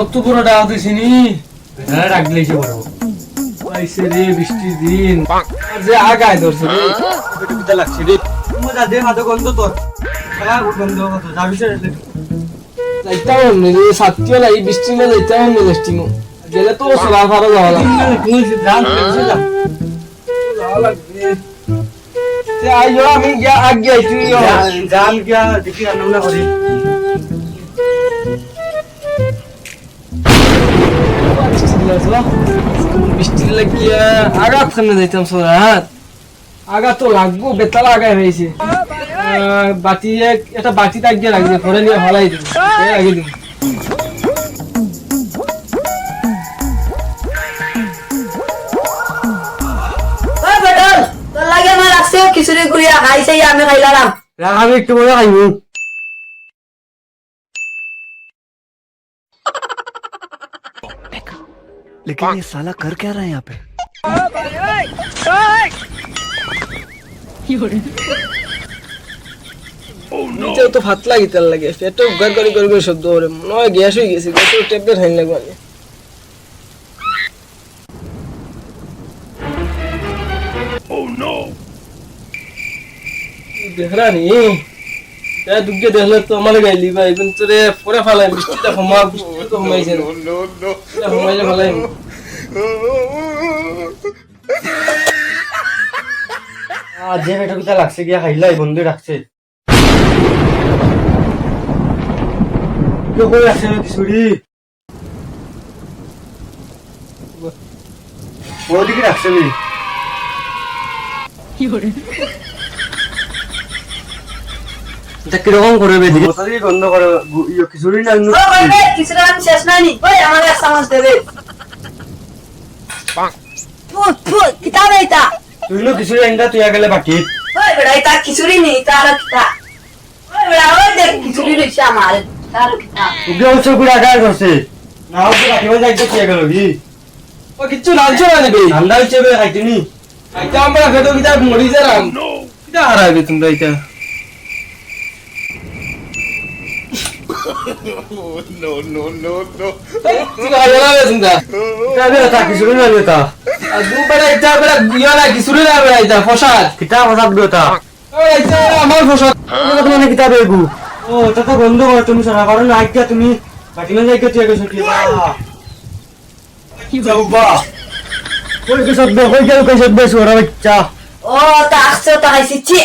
অত বড় ডাক দিছিনি হ্যাঁ রাখলে এসে বড় আইসে রে বৃষ্টির দিন। আর যে আগায় ধরছে রে। কিতা লাগছে রে। মজা দে হাতে গন্ধ তোর। খেলা গন্ধ কত যাবি সে যাইতাম অমনি রে সাতটিও লাই বৃষ্টি না যাইতাম অমনি লেস্টিনো গেলে তো সলা ফারা যাওয়া লাগবে। তুই জান তুই যা যাওয়া লাগবে। আইও আমি গিয়া আগে আইছি জান গিয়া দেখি রান্না করি। বৃষ্টির লাগিয়া আগাত সামনে যাইতাম সোরাত আগা তো লাগবো বেতালা আগায় হয়েছে বাটি এক একটা বাটি তাকিয়ে লাগবে ঘরে নিয়ে ভালাই দিব। আগে দিব। খিচুড়ি গুড়িয়া খাইছে আমি খাইলাম। রাখ আমি একটু মজা খাইবো। लेकिन ये साला कर क्या रहा है यहाँ पे নিচেও তো ভাত লাগি তেল লাগে পেটও গড় গড়ি গড় গড়ি শব্দ করে মনে হয় গ্যাস হয়ে গেছে গ্যাসের ট্যাবলেট হাইন লাগবে আগে দেখরা নি এ দুগে দেখলে তো আমার গাইলি ভাই কিন্তু রে পরে ফালাই বৃষ্টিটা কমা বৃষ্টি তো এটা কমাইলে ফালাই আজ যে বেটা কিতা লাগছে গিয়া খাইলাই বন্ধু রাখছে। কই না কিশোরী? ওদিকে রাখছে নি এটা কীরকম করে বেদিকে বসাদি গন্ধ করে ইয়ে খিচুড়ি না ও? রে খিচুড়ি আমি শেষ নাই নি ওই আমার দেবে ফুট ফুট কিতাব এইটা তুই নো খিচুড়ি তুই গেলে বাকি। ওই বেড়া এটা খিচুড়ি নেই তার কিতা? ওই বেড়া ওই দেখ খিচুড়ি রয়েছে আমার তার কিতা? তুই হচ্ছে গুড়া গায়ে করছে না যাইতে তুই গেল কি ও কিচ্ছু লাঞ্চ না ঠান্ডা হচ্ছে বে এটা আমরা ফেটো কিতা মরি যারাম কিতা হারাবে তোমরা এটা তুমি হারাবে তোমরা কিতা বে তা খিচুড়ি না বে তা আর দু বেড়া এটা বেড়া ইয়া না কি শুরু না বেড়া এটা ফসাদ কিতা কথা বে তা ও এটা আমার ফসাদ মানে কিতা বে গু ও তা তো বন্ধ করে তুমি সারা কারণ আইকা তুমি বাকি না তুই গেছ কি বা কই কে সব কই কে কই সব বেশ ওরা বাচ্চা ও তা আসছে তা খাইছি ছি